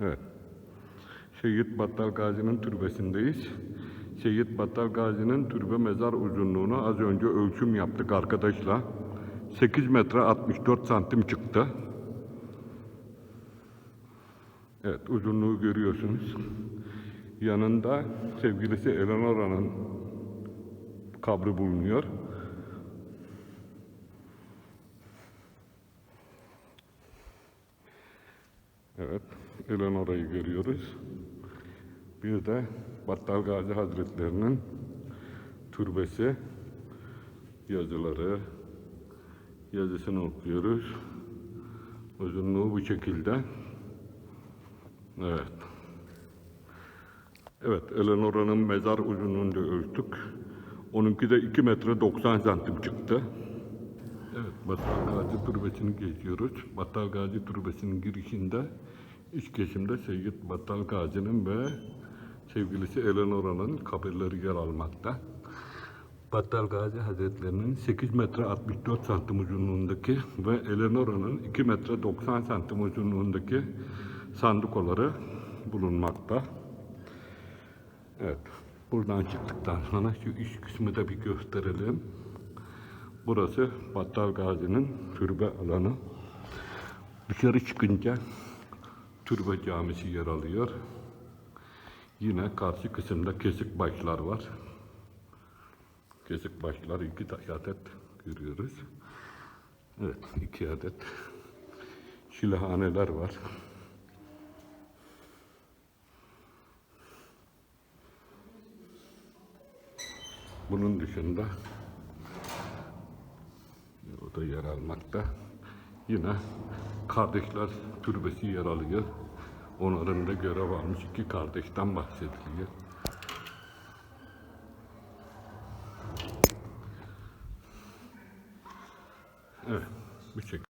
Evet. Şehit Battal Gazi'nin türbesindeyiz. Şehit Battal Gazi'nin türbe mezar uzunluğunu az önce ölçüm yaptık arkadaşla. 8 metre 64 santim çıktı. Evet uzunluğu görüyorsunuz. Yanında sevgilisi Eleanora'nın kabri bulunuyor. Evet, Eleanora'yı görüyoruz. Bir de Battal Gazi Hazretlerinin türbesi yazıları yazısını okuyoruz. Uzunluğu bu şekilde. Evet. Evet, Eleanora'nın mezar uzunluğunu ölçtük. Onunki de 2 metre 90 santim çıktı. Battal Gazi Türbesi'ni geziyoruz. Battal Gazi Türbesi'nin girişinde iç kesimde Seyyid Battal Gazi'nin ve sevgilisi Eleanora'nın kabirleri yer almakta. Battal Gazi Hazretlerinin 8 metre 64 santim uzunluğundaki ve Eleanora'nın 2 metre 90 santim uzunluğundaki sandukaları bulunmakta. Evet, buradan çıktıktan sonra şu iç kısmı da bir gösterelim. Burası Battal Gazi'nin türbe alanı. Dışarı çıkınca türbe camisi yer alıyor. Yine karşı kısımda kesik başlar var. Kesik başlar iki adet görüyoruz. Evet, iki adet şilehaneler var. Bunun dışında da yer almakta. Yine kardeşler türbesi yer alıyor. Onların da görev almış iki kardeşten bahsediliyor. Evet, bu şekilde.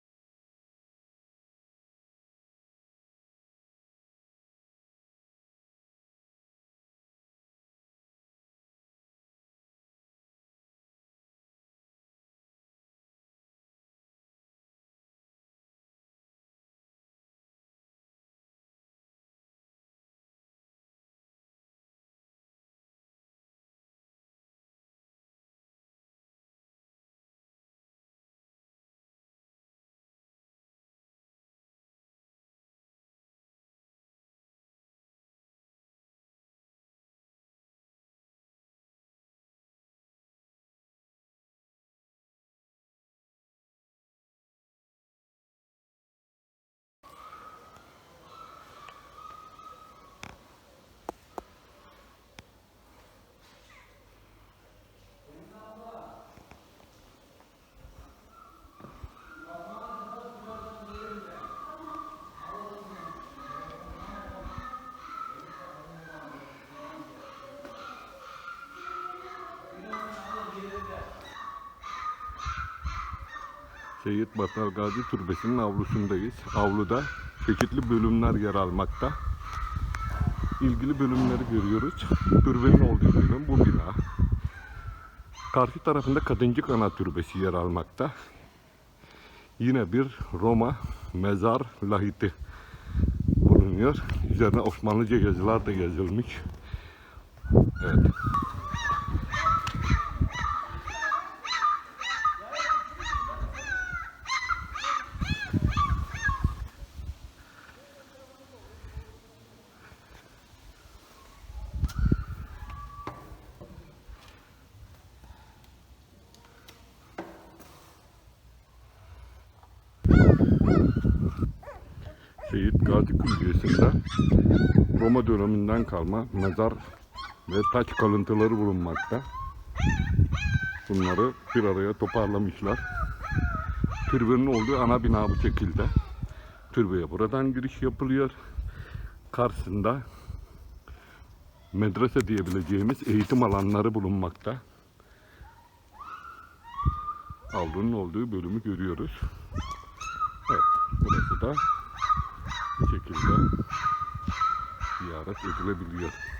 Seyit Battal Gazi Türbesi'nin avlusundayız. Avluda çeşitli bölümler yer almakta. İlgili bölümleri görüyoruz. Türbenin olduğu bölüm bu bina. Karşı tarafında Kadıncık Ana Türbesi yer almakta. Yine bir Roma mezar lahiti bulunuyor. Üzerine Osmanlıca yazılar da yazılmış. Evet. Şehit Gazi Külliyesi'nde Roma döneminden kalma mezar ve taç kalıntıları bulunmakta. Bunları bir araya toparlamışlar. Türbenin olduğu ana bina bu şekilde. Türbeye buradan giriş yapılıyor. Karşısında medrese diyebileceğimiz eğitim alanları bulunmakta. Avlunun olduğu bölümü görüyoruz. Evet, burası da bu şekilde ziyaret edilebiliyor.